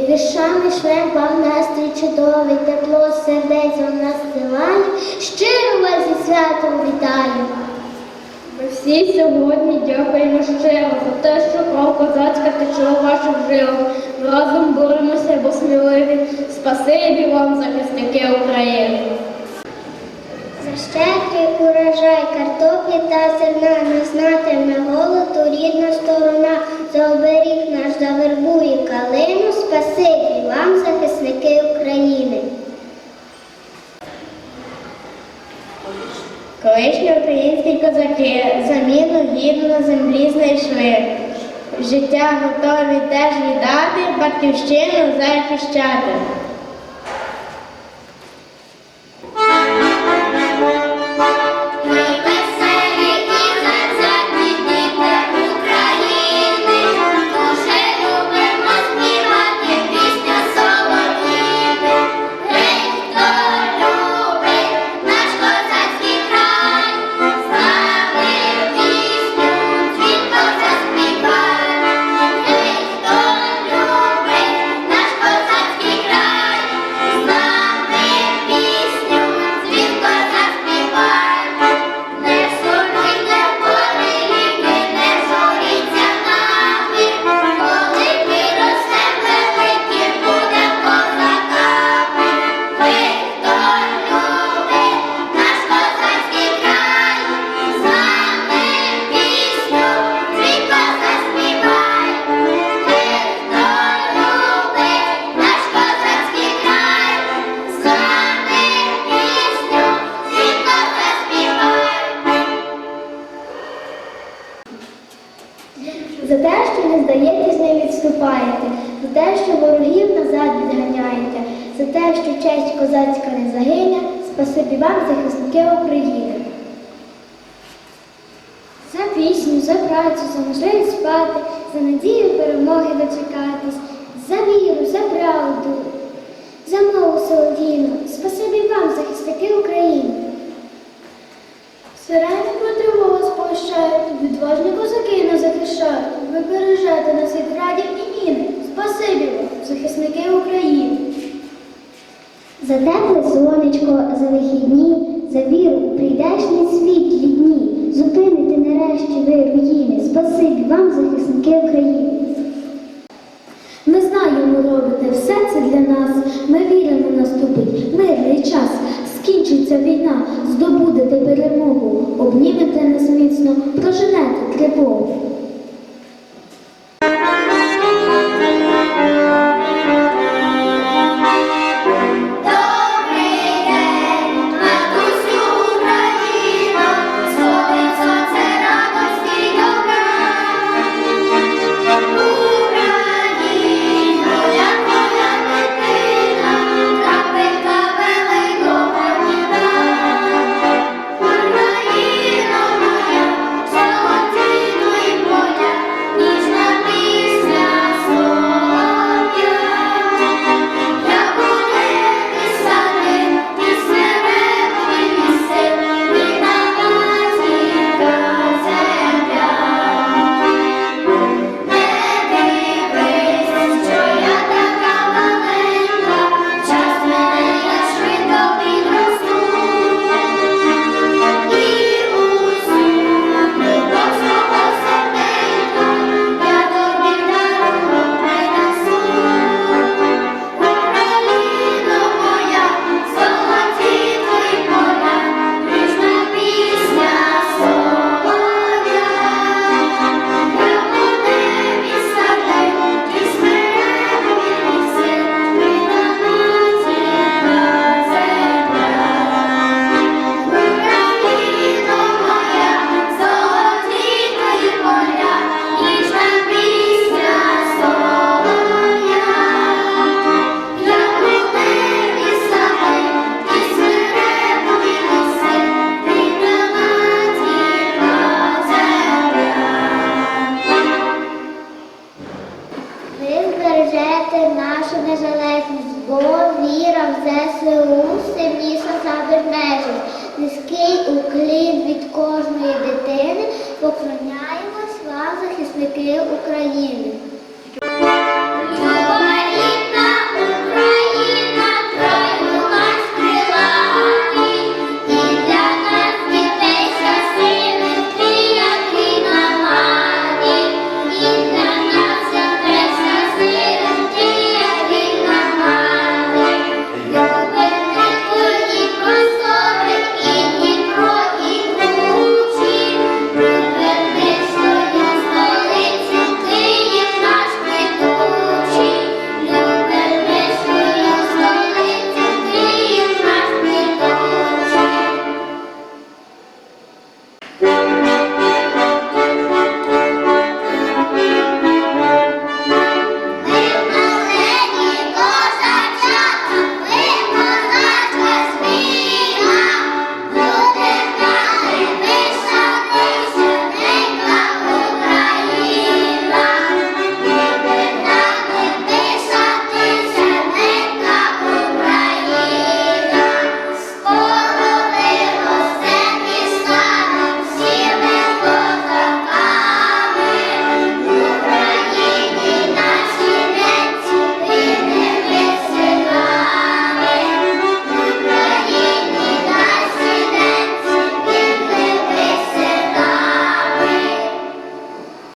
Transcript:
віршами шлем вам настрій чудовий, тепло сердець вам насилаю, щиро вас зі святом вітаю. Ми всі сьогодні дякуємо щиро за те, що кров козацька тече у ваших жилах. Разом боремося, бо сміливі. Спасибі вам, захисники України. За щедрий урожай картоплі та зерна не знатиме голоду рідна сторона, за оберіг наш завербує калину, спасибі вам, захисники України. Колишні українські козаки заміну гідну на землі знайшли. Життя готові теж віддати, батьківщину захищати. Відступаєте, за те, що ворогів назад відганяєте, за те, що честь козацька не загине, спасибі вам, захисники України. За пісню, за працю, за можливість спати, за надію перемоги дочекатись, за віру, за правду, за мову солов'їну, спасибі вам, захисники України. Сирени про тривогу сповіщають, відважні козаки нас захищають. Ви бережете нас від міни. Спасибі захисники України. За тепле сонечко, за вихідні, за віру у прийдешні світлі дні. Зупините нарешті ви руїни. Спасибі вам, захисники України. Ми знаємо, робите все це для нас. Ми віримо, наступить мирний час. Скінчиться війна, здобудете перемогу, обнімете нас незалежність, бо віра в ЗСУ сильніша за безмежність. Низький уклін від кожної дитини поклоняємось вам, захисники України.